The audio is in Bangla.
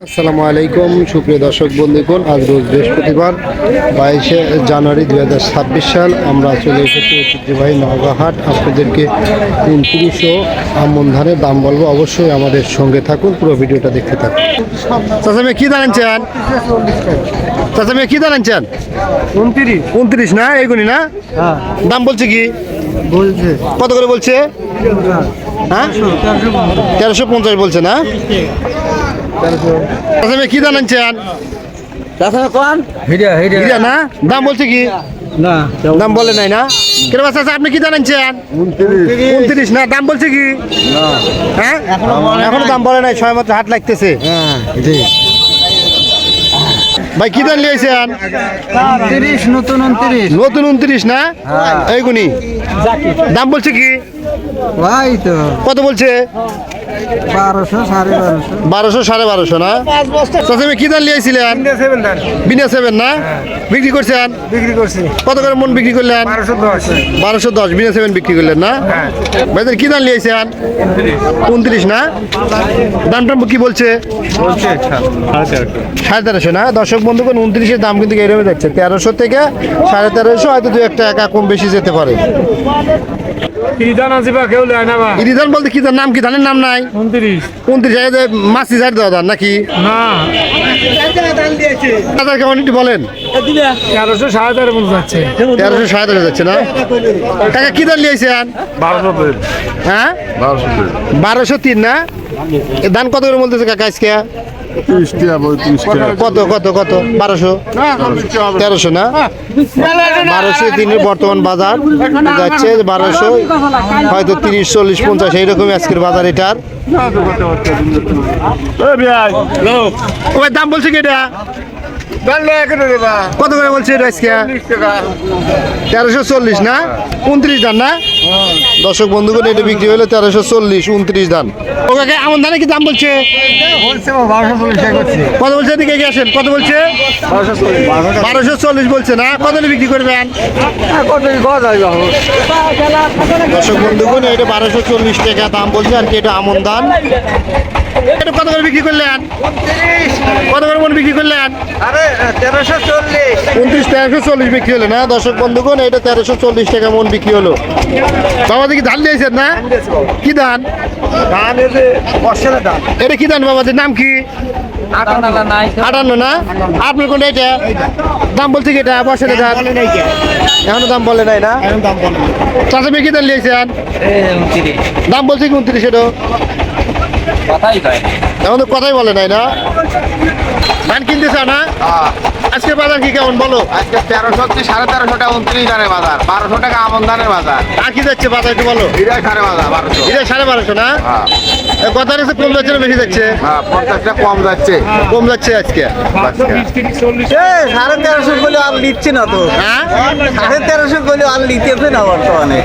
আসসালামু আলাইকুম সুপ্রিয় দর্শক বন্ধুগণ আজ রোজ বৃহস্পতিবার বাইশে জানুয়ারি দু হাজার ছাব্বিশ সাল আমরা চলে এসেছি ঐতিহ্যবাহী নওগাঁ হাট আপনাদেরকে উনত্রিশশো আমন ধানের দাম বলব অবশ্যই আমাদের সঙ্গে থাকুন পুরো ভিডিওটা দেখতে থাকুন। চাচামে কি দাঁড়াচ্ছেন চাচামে কি দাঁড়াচ্ছেন উনত্রিশ। উনত্রিশ না এইগুনি না? হ্যাঁ। দাম বলছে কি? বলছে। কত করে বলছে? হ্যাঁ? তেরোশো পঞ্চাশ বলছে না? চাচামে কি হিরিয়া হিরিয়া না? দাম বলছে কি? না। দাম বলে নাই না? কেন বাচ্চা আপনি কি জানাচ্ছেন উনত্রিশ। না? দাম বলছে কি? হ্যাঁ? এখনও দাম বলে নাই ছয় মাত্র হাট লাগতেছে। হ্যাঁ ভাই কি দাম লিয়েছেন উনত্রিশ নতুন উনত্রিশ। নতুন উনত্রিশ না? হ্যাঁ। এইগুনি। দাম বলছে কি? ভাই তো। কত বলছে? বারোশো সাড়ে বারোশো। না? প্রথমে কি দাম লিয়েছিলেন বিনা সেভেন না? বিক্রি করছেন? বিক্রি করছি। কত করে মন বিক্রি করলেন? বারোশো দশ। বিনা সেভেন বিক্রি করলেন না? হ্যাঁ। ভাইদের কি দাম লিয়েছেন উনত্রিশ। না? দামটা কি বলছে? বলছে সাড়ে তেরোশো। না? দর্শক বন্ধুগণ উনত্রিশের দাম কিন্তু এরকম যাচ্ছে তেরোশো থেকে সাড়ে তেরোশো হয়তো দু একটা একা কম বেশি যেতে পারে। কি দান কেউ লেয় না বা? ইরিধান বলতে কি নাম কি ধানের নাম নাই। উনত্রিশ। উনত্রিশ মাসি ঝাড় দেওয়া ধান নাকি? না। দাদা কেমন একটু বলেন। তেরোশো সাড়ে তেরো মতো যাচ্ছে। তেরোশো সাড়ে তেরো যাচ্ছে না? টাকা কি লিয়েছেন বারোশো হ্যাঁ? বারোশো তিন না? এ ধান কত করে বলতেছে কাকা আজকে? কত কত কত বারোশো? তেরোশো না? বারোশো তিনের বর্তমান বাজার। যাচ্ছে বারোশো হয়তো তিরিশ চল্লিশ পঞ্চাশ এইরকমই আজকের বাজার এটার। ও ভাই, দাম বলছে কি এটা? কত করে বলছে এটা আজকে? তেরোশো চল্লিশ না? উনত্রিশ ধান না? দর্শক বন্ধুগণ এটা বিক্রি হলো তেরোশো চল্লিশ উনত্রিশ ধান ও কাকা এমন ধানে কি দাম বলছে? কত বলছে এদিকে আসেন কত বলছে? বারোশো চল্লিশ বলছে না কত বিক্রি করবেন? দর্শক বন্ধুগণ এটা বারোশো চল্লিশ টাকা দাম বলছে আর কি এটা আমন ধান এটা কত করে বিক্রি করলেন? কত করে মন বিক্রি করলেন? তেরোশো চল্লিশ উনত্রিশ তেরোশো চল্লিশ বিক্রি হলো না? দর্শক বন্ধুগণ এটা তেরোশো চল্লিশ টাকা মন বিক্রি হলো। বাবা দেখি ধান দিয়েছেন না? কি ধান? ধান বর্ষের এটা কি ধান বাবাদের নাম কি? আটান্ন না? আপনার কোনটা এটা? দাম বলছে কি এটা? বসে ধান। এখনও দাম বলে নাই না? চাষে মেয়ে কি ধান লিয়েছেন দাম বলছে কি উনত্রিশ এটা এখন তো কথাই বলে নাই না? ধান কিনতে চাও না আজকে বাজার কি কেমন বলো? আজকে তেরোশো থেকে সাড়ে তেরোশো টাকা উনত্রিশ ধানের বাজার বারোশো টাকা আমন ধানের বাজার। আর কি যাচ্ছে বাজার একটু বলো? হিরা সাড়ে বাজার বারোশো। এটা সাড়ে বারোশো না? হ্যাঁ। কথা হচ্ছে কম যাচ্ছে না বেশি যাচ্ছে? হ্যাঁ পঞ্চাশটা কম যাচ্ছে। কম যাচ্ছে আজকে। সাড়ে তেরোশো বলে আর নিচ্ছে না তো। হ্যাঁ? সাড়ে তেরোশো বলে আর নিতেছে না বর্তমানে